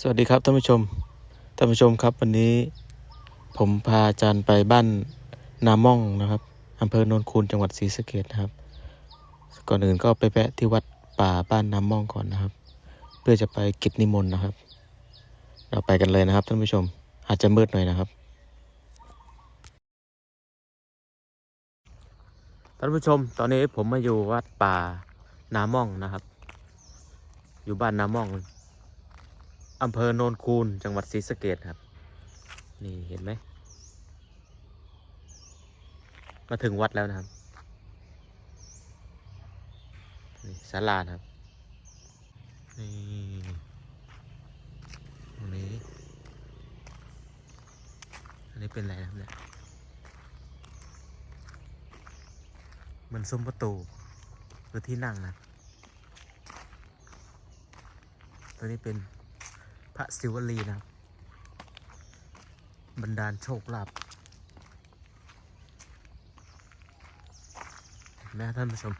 สวัสดีครับท่านผู้ชม ท่านผู้ชมครับวันนี้ ผมพาอาจารย์ไปบ้านนาม่องนะครับอำเภอโนนคูนจังหวัดศรีสะเกษนะครับ ก่อนอื่นก็ไปแวะที่วัดป่าบ้านนาม่องก่อนนะครับ เพื่อจะไปกิจนิมนต์นะครับ เราไปกันเลยนะครับท่านผู้ชม อาจจะมืดหน่อยนะครับ ท่านผู้ชม ตอนนี้ผมมาอยู่วัดป่านาม่องนะครับ อยู่บ้านนาม่อง อำเภอโนนคูนจังหวัดศรีสะเกดครับ นี่เห็นไหม มาถึงวัดแล้วนะครับ นี่ศาลานครับ นี่ตรงนี้ อันนี้เป็นอะไรนะครับเนี่ยเหมือนซุ้มประตูหรือที่นั่งนะ ตัวนี้เป็น พระศิวลีนะครับบันดาลโชคลาภเห็นไหมท่านผู้ชม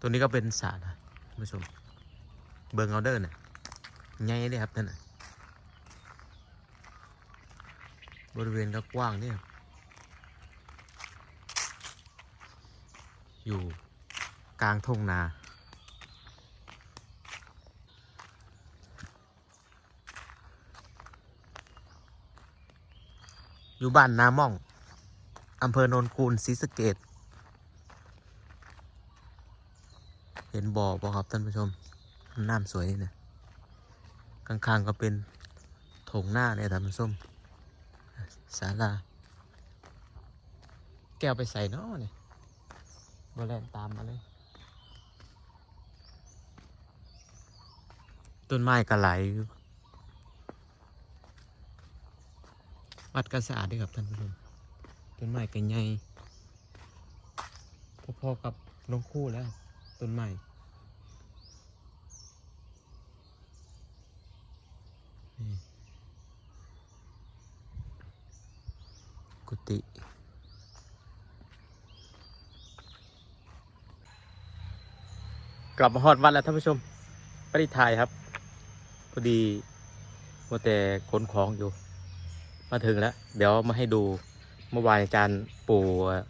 ตัวนี้ก็เป็นสระนะท่านผู้ชม เบิร์งเอาเดอร์น่ะใหญ่เลยครับท่านน่ะบริเวณก็กว้างเนี่ยอยู่กลางทุ่งนา อยู่บ้านนาม่องอำเภอโนนคูนศรีสะเกด ห็นบ่อป่ะครับท่านผู้ชม น้ำสวยนี่นะข้างๆก็เป็นโถงหน้าเนี่ยท่านผู้ชมศาลา แก้วไปใส่เนาะเนี่ยบอแลนตามมาเลย ต้นไม้ก็ไหลวัดก็สะอาดด้วยครับท่านผู้ชมต้นไม้ก็ใหญ่พอๆกับลงคู่แล้ว ต้นไม้นี่กุฏิกลับมาฮอดวัดแล้วท่านผู้ชมปริทายครับ พอดีมัวแต่ขนของอยู่ มาถึงแล้ว เดี๋ยวมาให้ดูเมื่อวานอาจารย์ปู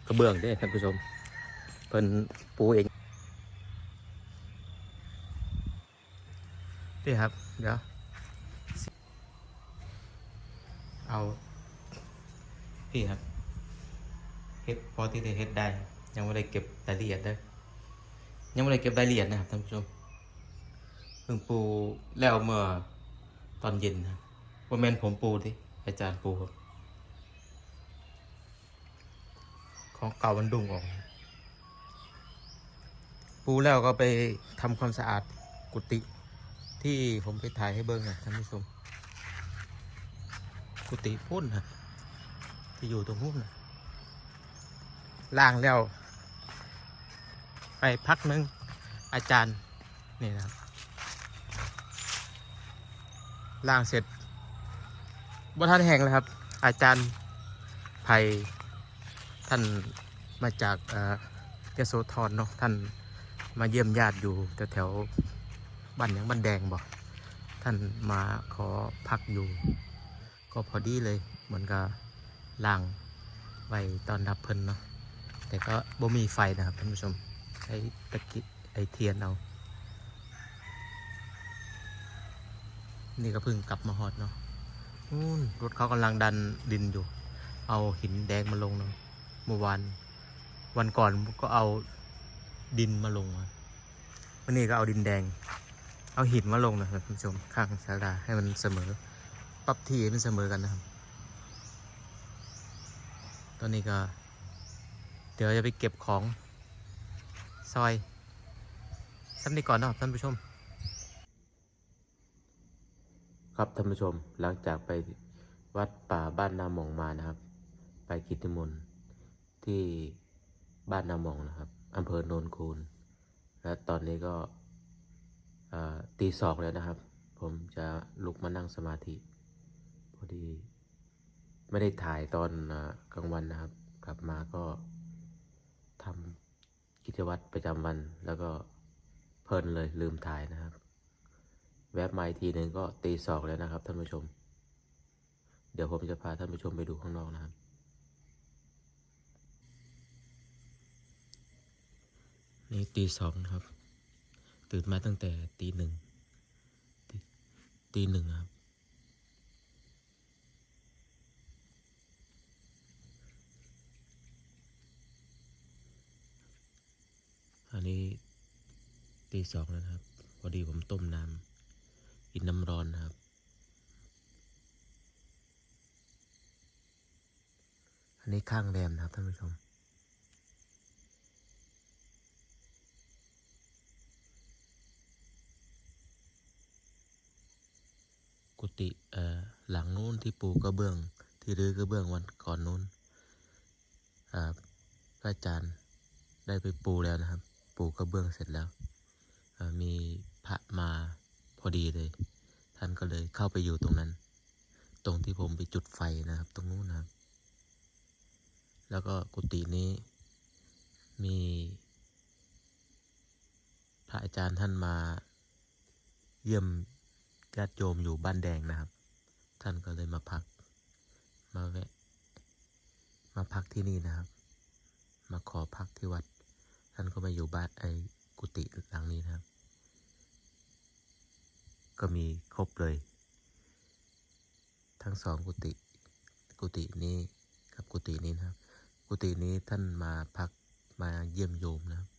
กระเบื้องด้วยท่านผู้ชม เพิ่นปูเอง นี่ครับ เดี๋ยว เอาพี่ครับเฮ็ดพอที่จะเฮ็ดได้ ยังไม่ได้เก็บรายละเอียดเด้ ยังไม่ได้เก็บรายละเอียดนะครับท่านผู้ชมเพิ่งปูแล้วเมื่อตอนเย็นนะครับว่าแมนผมปูที่อาจารย์ปูครับของเก่ามันดุงออก ปูแล้วก็ไปทำความสะอาดกุฏิ ที่ผมไปถ่ายให้เบิ้งนะท่านผู้ชมกุฏิพุ่นนะที่อยู่ตรงนู้นนะล่างแล้ว ไปพักนึง อาจารย์ นี่นะครับล่างเสร็จบ่ท่านแห่งเลยครับ อาจารย์ไผ่ท่านมาจากเอ่อยโสธรเนาะท่านมาเยี่ยมญาติอยู่แถวแถว บ้านยังบ้านแดงบอกท่านมาขอพักอยู่ ก็พอดีเลยเหมือนกับล่างไว้ตอนรับเพิ่นเนาะแต่ก็บ่มีไฟนะครับท่านผู้ชมใช้ตะกิไอเทียนเอา นี่ก็เพิ่งกลับมาฮอดเนาะนู่นรถเขากำลังดันดินอยู่ เอาหินแดงมาลงเนาะเมื่อวานวันก่อนก็เอาดินมาลงวันนี้ก็เอาดินแดง เอาหินมาลงนะครับท่านผู้ชมข้างศาลาให้มันเสมอ ปรับที่ให้มันเสมอกันนะครับ ตอนนี้ก็ เดี๋ยวจะไปเก็บของซอยสักนิดก่อนนะครับท่านผู้ชม ครับท่านผู้ชมหลังจากไปวัดป่าบ้านนาหมองมานะครับ ไปกิจมนต์ที่บ้านนาหมองนะครับอำเภอโนนคูนและตอนนี้ก็ ตีสองแล้วนะครับ ผมจะลุกมานั่งสมาธิ พอดี ไม่ได้ถ่ายตอนอกลางวันนะครับ กลับมาก็ทำกิจวัตรประจำวัน แล้วก็เพลินเลยลืมถ่ายนะครับ แวบมาอีกทีหนึ่งก็ตีสองแล้วนะครับท่านผู้ชม เดี๋ยวผมจะพาท่านผู้ชมไปดูข้างนอกนะครับนี่ตีสองครับ ตื่นมาตั้งแต่ตีหนึ่งตีตีหนึ่งครับ อันนี้ตีสองแล้วนะครับ พอดีผมต้มน้ำกินน้ำร้อนนะครับ อันนี้ข้างแรมนะครับท่านผู้ชม กุ ฏิเออหลังนู้นที่ปูกระเบื้อง ที่รื้อกระเบื้องวันก่อนนู้นอ่าพระอาจารย์ได้ไปปูแล้วนะครับ ปูกระเบื้องเสร็จแล้วมีพระมาพอดีเลย ท่านก็เลยเข้าไปอยู่ตรงนั้น ตรงที่ผมไปจุดไฟนะครับ ตรงนู้นนะครับ แล้วก็กุฏินี้มีพระอาจารย์ท่านมาเยี่ยม ญาติโยมอยู่บ้านแดงนะครับ ท่านก็เลยมาพัก มาแวะ มาพักที่นี่นะครับ มาขอพักที่วัด ท่านก็มาอยู่บ้านไอ้กุฏิหลังนี้นะครับ ก็มีครบเลย ทั้งสองกุฏิกุฏินี้กับกุฏินี้นะครับ กุฏินี้ท่านมาพักมาเยี่ยมโยมนะครับ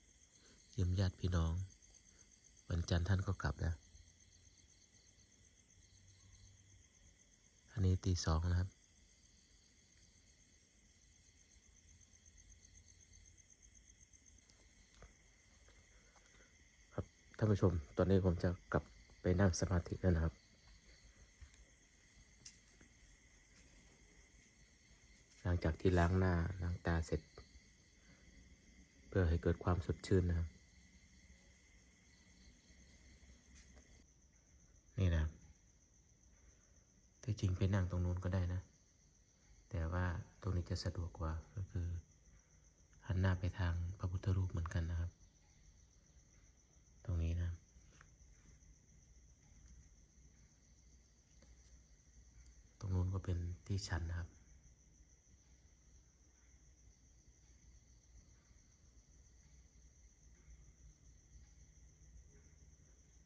เยี่ยมญาติพี่น้อง วันจันทร์ท่านก็กลับแล้ว อันนี้ ตีสองนะครับ ครับท่านผู้ชม ตอนนี้ผมจะกลับไปนั่งสมาธิแล้วนะครับหลังจากที่ล้างหน้าล้างตาเสร็จ เพื่อให้เกิดความสดชื่นนะครับ นี่นะครับ ที่จริงไปนั่งตรงนู้นก็ได้นะ แต่ว่าตรงนี้จะสะดวกกว่าก็คือ หันหน้าไปทางพระพุทธรูปเหมือนกันนะครับ ตรงนี้นะตรงนู้นก็เป็นที่ชันนะครับ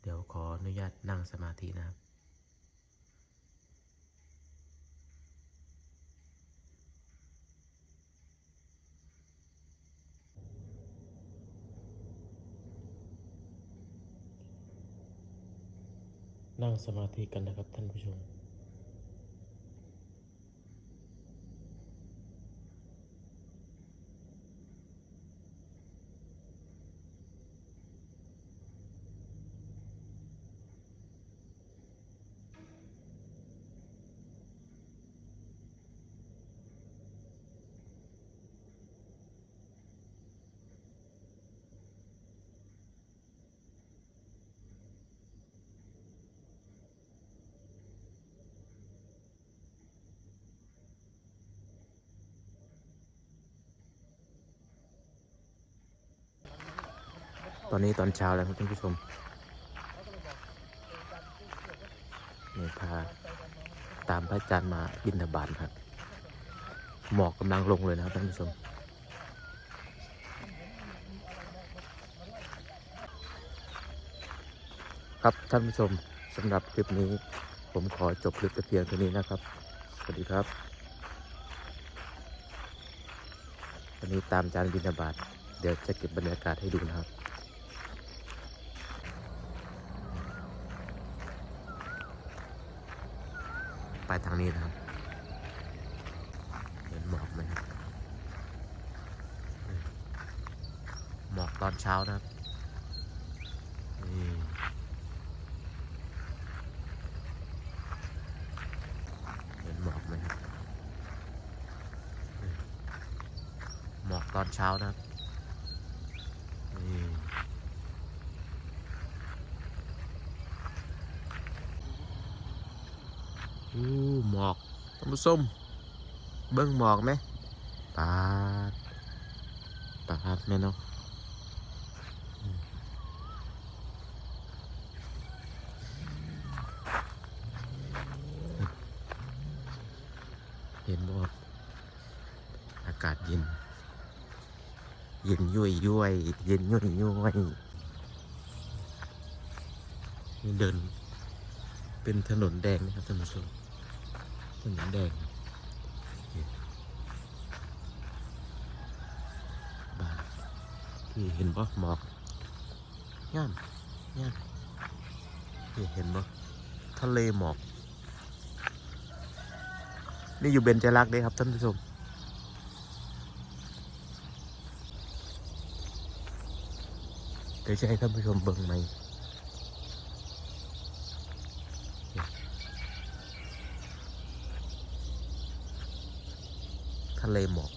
เดี๋ยวขออนุญาตนั่งสมาธินะครับ นั่งสมาธิกันนะครับท่านผู้ชม ตอนนี้ตอนเช้าแล้วครับท่านผู้ชมนี่พาตามพระอาจารย์มาบินทบาทครับหมอกกำลังลงเลยนะครับท่านผู้ชมครับท่านผู้ชมสำหรับคลิปนี้ ผมขอจบคลิปแต่เพียงเท่านี้นะครับ สวัสดีครับวันนี้ตามจานบินบาตเดี๋ยวจะเก็บบรรยากาศให้ดูนะครับ ไปทางนี้นะครับ เห็นหมอกไหมครับหมอกตอนเช้านะครับเห็นหมอกไหมครับหมอกตอนเช้านะครับ หมอกท่านผู้ชมเบิ้งหมอกไหมปาดปาดแม่เนาะอืมเห็นบ่อากาศเย็น เย็นยุ่ยยุ่ยเย็นยุ่ยยุ่ยนี่เดิน เป็นถนนแดงนะครับท่านผู้ชม ถนนแดงบานที่เห็นบ่หมอกงามงามนี่เห็นบ่ทะเลหมอก นี่อยู่เบญจรักษ์เด้ครับท่านผู้ชมเดี๋ยวจะให้ท่านผู้ชมเบิ่งไหมทะ เลหมอก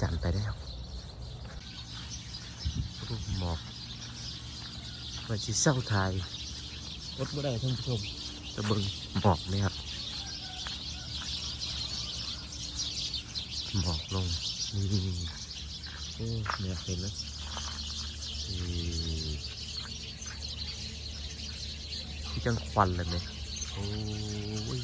จันไปแล้วรูปหมอกว่าชิเศร้าไทยรถไม่ได้ท่านผู้ชมจะเบิ่งหมอกไหมครับหมอกลงนี่เนี่ยเห็นไหมนี่ จังควันเลยไหมโอ้ย